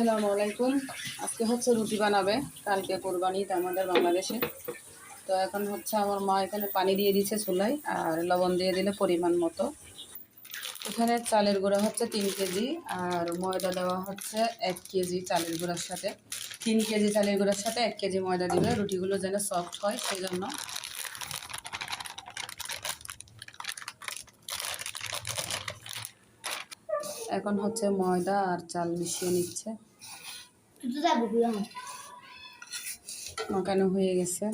আসসালামু আলাইকুম। আজকে হচ্ছে রুটি বানাবে। কালকে কোরবানি ঈদ আমাদের বাংলাদেশে। তো এখন হচ্ছে আমার মা এখানে পানি দিয়ে দিচ্ছে চুলায় আর লবণ দিয়ে দিলে পরিমাণ মতো। এখানে চালের গুঁড়া হচ্ছে তিন কেজি আর ময়দা দেওয়া হচ্ছে এক কেজি চালের গুঁড়ার সাথে। তিন কেজি চালের গুঁড়ার সাথে এক কেজি ময়দা দিলে রুটিগুলো যেন সফট হয় সেই জন্য এখন হচ্ছে ময়দা আর চাল মিশিয়ে নিচ্ছে। মাখানো হয়ে গেছে।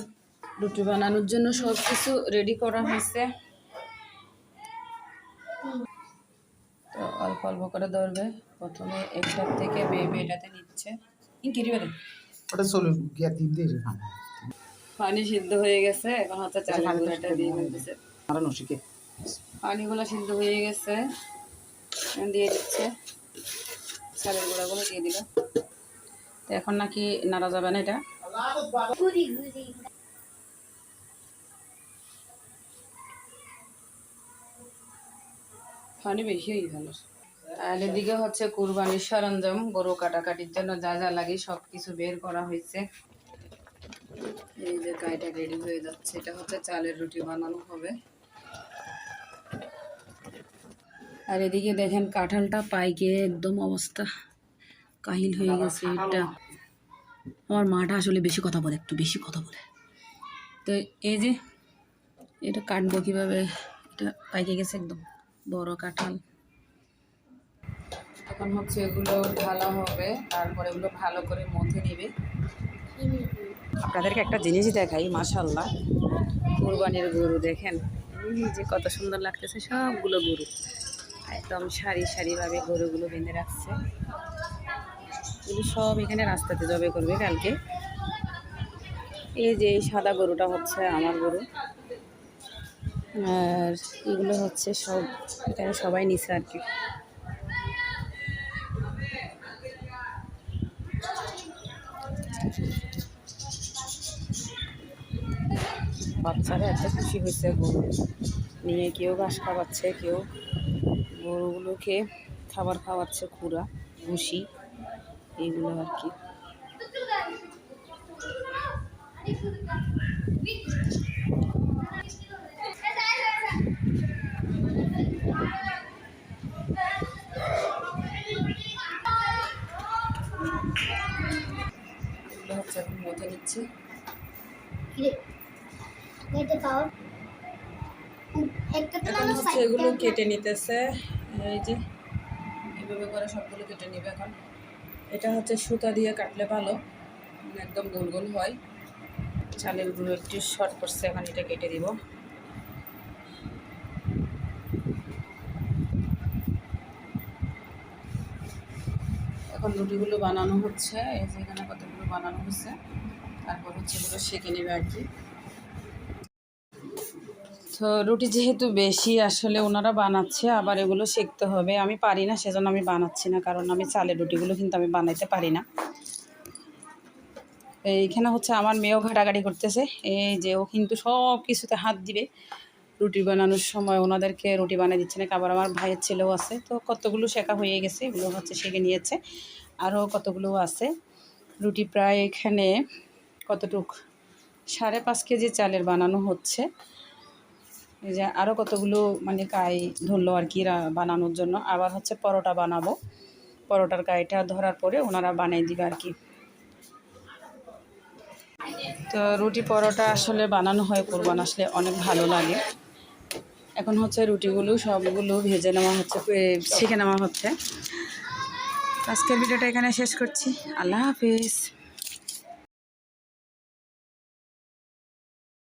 রুটি বানানোর জন্য সব কিছু রেডি করা হয়েছে। তো অল্প অল্প করে ধরবে। প্রথমে একটার থেকে বেবে এটাতে নিচ্ছে। ওটা চলে গিয়া তিন দিয়ে পানি সিদ্ধ হয়ে গেছে। এখন হচ্ছে চালের গুঁড়াটা দিয়ে দিচ্ছে মারা নসিকে পানিগুলো সিদ্ধ হয়ে গেছে। দিয়ে দিচ্ছে। চালের গুঁড়াগুলো দিয়ে দিল। তো এখন নাকি নাড়া যাবে না এটা? পানি বেশি হয়ে গেল। আর এদিকে হচ্ছে কুরবানির সরঞ্জাম, গরু কাটাকাটির জন্য যা যা লাগে সব কিছু বের করা হয়েছে। এই যে গাইটা রেডি হয়ে যাচ্ছে, এটা হচ্ছে চালের রুটি বানানো হবে। আর এদিকে দেখেন কাঁঠালটা পাইকে একদম অবস্থা। কাহিল হয়ে গেছে এটা আমার মাটা আসলে বেশি কথা বলে একটু বেশি কথা বলে। তো এই যে এটা কাটবো কীভাবে? এটা পাইকে গেছে একদম বড় কাঁঠাল। এখন হচ্ছে এগুলো ঢালা হবে তারপরে এগুলো ভালো করে মথে নেবে। আপনাদেরকে একটা জিনিস দেখাই মাশাল্লাহ কুরবানির গরু দেখেন। এই যে কত সুন্দর লাগতেছে সবগুলো গরু। একদম সারি সারিভাবে গরুগুলো বেঁধে রাখছে। এগুলো সব এখানে রাস্তাতে জবে করবে কালকে। এই যে এই সাদা গরুটা হচ্ছে আমার গরু। আর এগুলো হচ্ছে সব, এখানে সবাই নিছে আর কি। বাচ্চারা এত খুশি হয়েছে গরু নিয়ে কেউ ঘাস খাওয়াচ্ছে, কেউ গরুগুলোকে খাবার খাওয়াচ্ছে, খুঁড়া, ভুসি। এইগুলো আর কি। নিচ্ছে এগুলো কেটে নিতেছে। এই যে এইভাবে করে সবগুলো কেটে নিবে এখন। এটা হচ্ছে সুতা দিয়ে কাটলে ভালো, একদম গোল গোল হয়। চালের গুঁড়ো একটু শর্ট করছে, এখন এটা কেটে দিব। এখন রুটিগুলো বানানো হচ্ছে, এই যে এখানে কতগুলো বানানো হচ্ছে, তারপর হচ্ছে এগুলো সেঁকে নেবে আর কি। তো রুটি যেহেতু বেশি, আসলে ওনারা বানাচ্ছে, আবার এগুলো শিখতে হবে। আমি পারি না, সেজন্য আমি বানাচ্ছি না, কারণ আমি চালের রুটিগুলো কিন্তু আমি বানাইতে পারি না। এইখানে হচ্ছে আমার মেয়েও ঘাটাঘাটি করতেছে। এই যে ও কিন্তু সব কিছুতে হাত দিবে। রুটি বানানোর সময় ওনাদেরকে রুটি বানিয়ে দিচ্ছে না আবার আমার ভাইয়ের ছেলেও আছে। তো কতগুলো শেখা হয়ে গেছে, এগুলো হচ্ছে শিখে নিয়েছে। আরও কতগুলো আছে? রুটি প্রায় এখানে কতটুক? সাড়ে পাঁচ কেজি চালের বানানো হচ্ছে। এই যে আরও কতগুলো মানে কাই ধরলো আর কি বানানোর জন্য। আবার হচ্ছে পরোটা বানাবো। পরোটার কাইটা ধরার পরে ওনারা বানিয়ে দিবে আর কি। তো রুটি পরোটা আসলে বানানো হয় কোরবান আসলে অনেক ভালো লাগে। এখন হচ্ছে রুটিগুলো সবগুলো ভেজে নেওয়া হচ্ছে ছেঁকে নেওয়া হচ্ছে। আজকের ভিডিওটা এখানে শেষ করছি। আল্লাহ হাফিজ।